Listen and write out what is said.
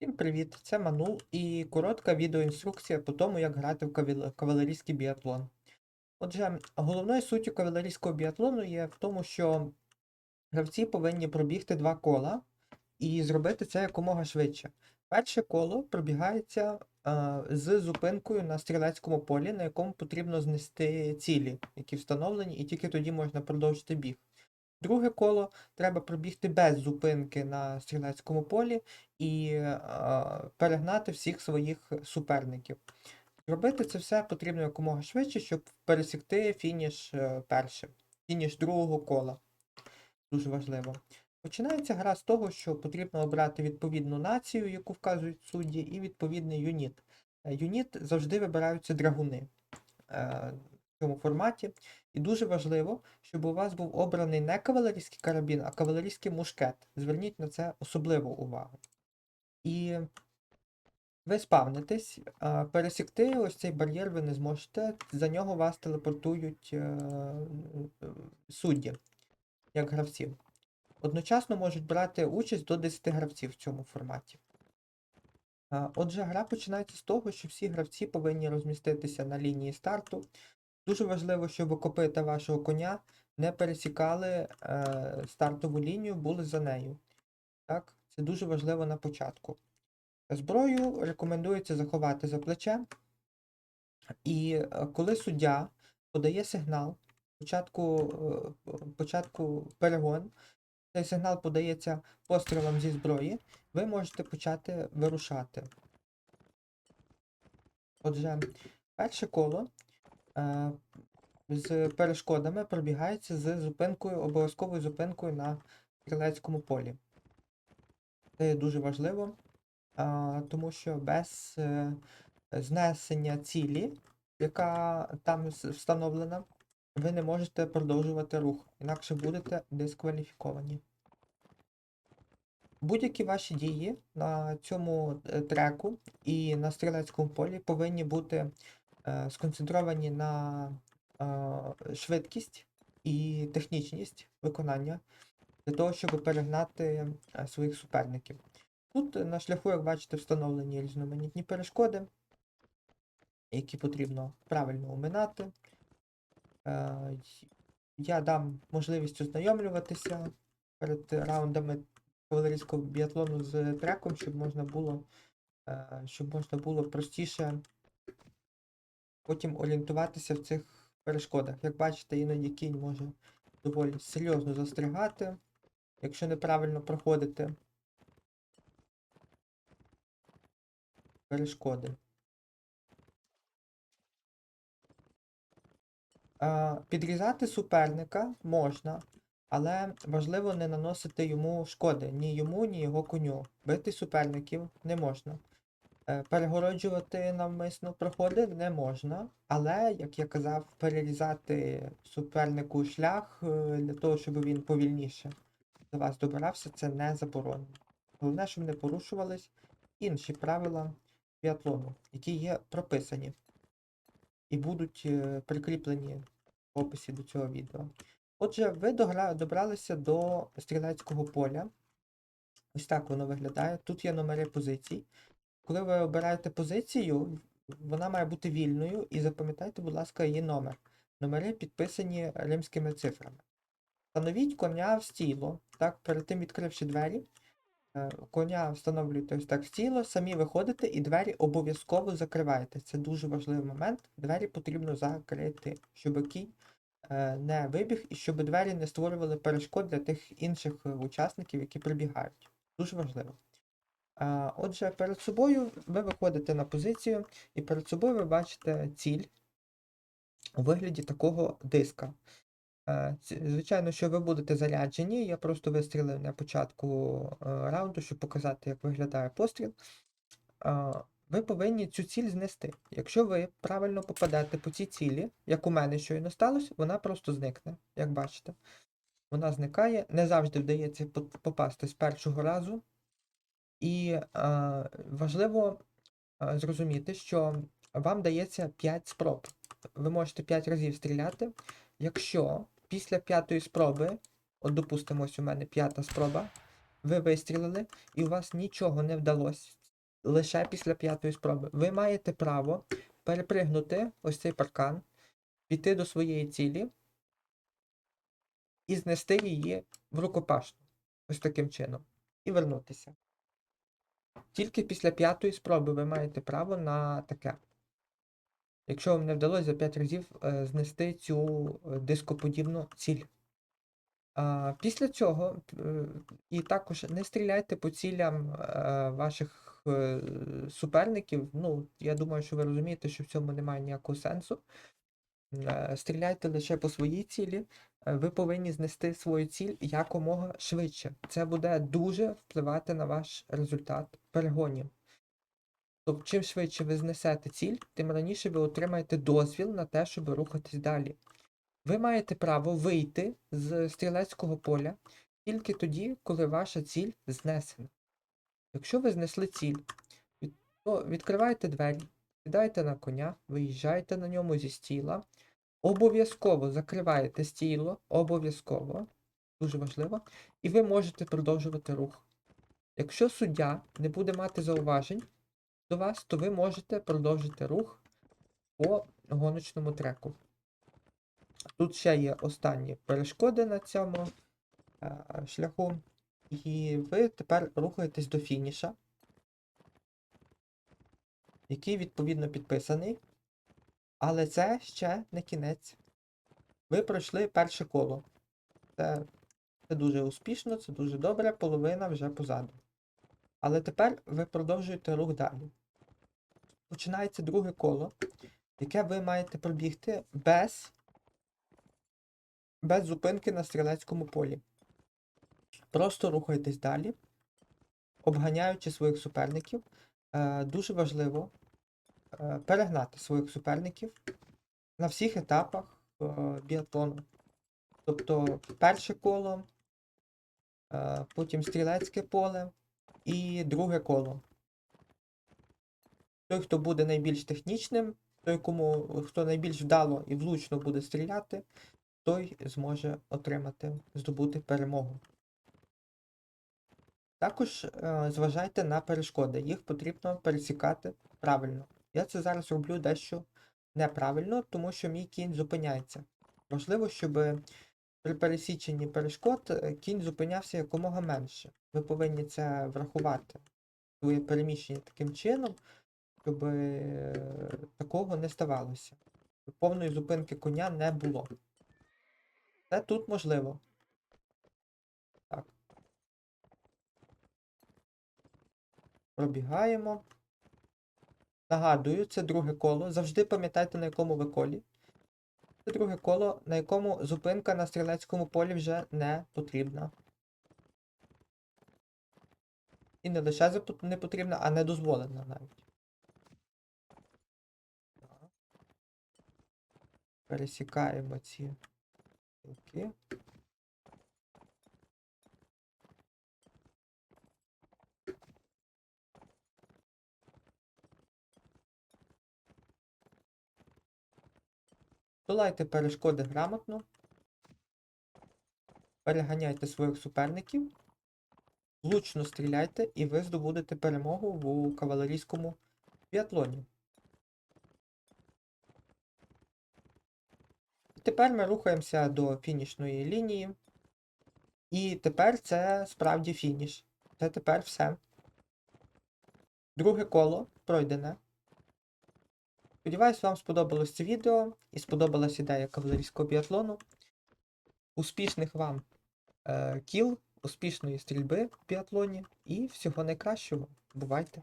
Всім привіт! Це Манул і коротка відеоінструкція по тому, як грати в кавалерійський біатлон. Отже, головною суттю кавалерійського біатлону є в тому, що гравці повинні пробігти два кола і зробити це якомога швидше. Перше коло пробігається е, з зупинкою на стрілецькому полі, на якому потрібно знести цілі, які встановлені, і тільки тоді можна продовжити біг. Друге коло треба пробігти без зупинки на стрілецькому полі і е, перегнати всіх своїх суперників. Робити це все потрібно якомога швидше, щоб пересікти фініш е, першим, фініш другого кола. Дуже важливо. Починається гра з того, що потрібно обрати відповідну націю, яку вказують судді, і відповідний юніт. Е, Юніт завжди вибираються драгуни е, цьому форматі. І дуже важливо, щоб у вас був обраний не кавалерійський карабін, а кавалерійський мушкет. Зверніть на це особливу увагу. І ви спавнитесь, пересікти ось цей бар'єр ви не зможете, за нього вас телепортують е, судді, як гравців. Одночасно можуть брати участь до 10 гравців в цьому форматі. Отже, гра починається з того, що всі гравці повинні розміститися на лінії старту. Дуже важливо, щоб копита вашого коня не пересікали е, стартову лінію, були за нею. Так? Це дуже важливо на початку. Зброю рекомендується заховати за плече. І е, коли суддя подає сигнал, початку, е, початку перегон, цей сигнал подається пострілом зі зброї, ви можете почати вирушати. Отже, перше коло з перешкодами пробігається з зупинкою, обов'язковою зупинкою на стрілецькому полі. Це є дуже важливо, тому що без е, знесення цілі, яка там встановлена, ви не можете продовжувати рух, інакше будете дискваліфіковані. Будь-які ваші дії на цьому е, треку і на стрілецькому полі повинні бути е, сконцентровані на е, швидкість і технічність виконання для того, щоб перегнати е, своїх суперників. Тут е, на шляху, як бачите, встановлені різноманітні перешкоди, які потрібно правильно оминати. Е, Я дам можливість ознайомлюватися перед раундами кавалерійського біатлону з треком, щоб можна було, щоб можна було простіше потім орієнтуватися в цих перешкодах. Як бачите, іноді кінь може доволі серйозно застрягати, якщо неправильно проходити перешкоди. Підрізати суперника можна, але важливо не наносити йому шкоди ні йому, ні його коню. Бити суперників не можна. Е, Перегороджувати навмисно проходи не можна, але, як я казав, перерізати супернику шлях е, для того, щоб він повільніше до вас добирався, це не заборонено. Головне, щоб не порушувались інші правила біатлону, які є прописані і будуть е, прикріплені в описі до цього відео. Отже, ви добралися до стрілецького поля. Ось так воно виглядає. Тут є номери позицій. Коли ви обираєте позицію, вона має бути вільною, і запам'ятайте, будь ласка, її номер. Номери підписані римськими цифрами. Встановіть коня в стіло. Так, перед тим відкривши двері, е, коня встановлюєте ось так в стіло, самі виходите і двері обов'язково закриваєте. Це дуже важливий момент. Двері потрібно закрити, щоб кінь е, не вибіг і щоб двері не створювали перешкод для тих інших е, учасників, які прибігають. Дуже важливо. Отже, перед собою ви виходите на позицію, і перед собою ви бачите ціль у вигляді такого диска. Звичайно, що ви будете заряджені. Я просто вистрілив на початку е, раунду, щоб показати, як виглядає постріл. Ви повинні цю ціль знести. Якщо ви правильно попадете по цій цілі, як у мене щойно сталося, вона просто зникне, як бачите. Вона зникає, не завжди вдається попасти з першого разу. І е, важливо е, зрозуміти, що вам дається 5 спроб. Ви можете 5 разів стріляти. Якщо після п'ятої спроби, от допустимо, ось у мене п'ята спроба, ви вистрілили, і у вас нічого не вдалося лише після п'ятої спроби. Ви маєте право перепригнути ось цей паркан, піти до своєї цілі і знести її в рукопашну. Ось таким чином. І вернутися. Тільки після п'ятої спроби ви маєте право на таке. Якщо вам не вдалося за 5 разів е, знести цю е, дископодібну ціль. А, після цього, е, і також не стріляйте по цілям ваших суперників. Ну, я думаю, що ви розумієте, що в цьому немає ніякого сенсу. Стріляйте лише по своїй цілі. Е, Ви повинні знести свою ціль якомога швидше. Це буде дуже впливати на ваш результат перегонів. Тобто, чим швидше ви знесете ціль, тим раніше ви отримаєте дозвіл на те, щоб рухатись далі. Ви маєте право вийти з стрілецького поля тільки тоді, коли ваша ціль знесена. Якщо ви знесли ціль, то відкриваєте двері, сідаєте на коня, виїжджаєте на ньому зі стіла, обов'язково закриваєте стіло, обов'язково, дуже важливо, і ви можете продовжувати рух. Якщо суддя не буде мати зауважень до вас, то ви можете продовжити рух по гоночному треку. Тут ще є останні перешкоди на цьому е, шляху. І ви тепер рухаєтесь до фініша, який відповідно підписаний. Але це ще не кінець. Ви пройшли перше коло. Це, це дуже успішно, це дуже добре, половина вже позаду. Але тепер ви продовжуєте рух далі. Починається друге коло, яке ви маєте пробігти без без зупинки на стрілецькому полі. Просто рухайтесь далі, обганяючи своїх суперників. Е, дуже важливо перегнати своїх суперників на всіх етапах е, біатлону. Тобто перше коло, е, потім стрілецьке поле і друге коло. Той, хто буде найбільш технічним, той, кому хто найбільш вдало і влучно буде стріляти, той зможе отримати, здобути перемогу. Також е, зважайте на перешкоди, їх потрібно пересікати правильно. Я це зараз роблю дещо неправильно, тому що мій кінь зупиняється. Важливо, щоб при пересіченні перешкод е, кінь зупинявся якомога менше. Ви повинні це врахувати. Своє переміщення таким чином, щоб е, такого не ставалося. Повної зупинки коня не було. Це тут можливо. Так. Пробігаємо. Нагадую, це друге коло. Завжди пам'ятайте, на якому ви колі. Це друге коло, на якому зупинка на стрілецькому полі вже не потрібна. І не лише не потрібна, а не дозволена навіть. Пересікаємо ці Долайте перешкоди грамотно. Переганяйте своїх суперників. Влучно стріляйте, і ви здобудете перемогу в кавалерійському біатлоні. Тепер ми рухаємося до фінішної лінії. І тепер це справді фініш. Це тепер все. Друге коло пройдене. Сподіваюсь, вам сподобалось це відео і сподобалась ідея кавалерійського біатлону. Успішних вам е, кіл, успішної стрільби в біатлоні і всього найкращого. Бувайте!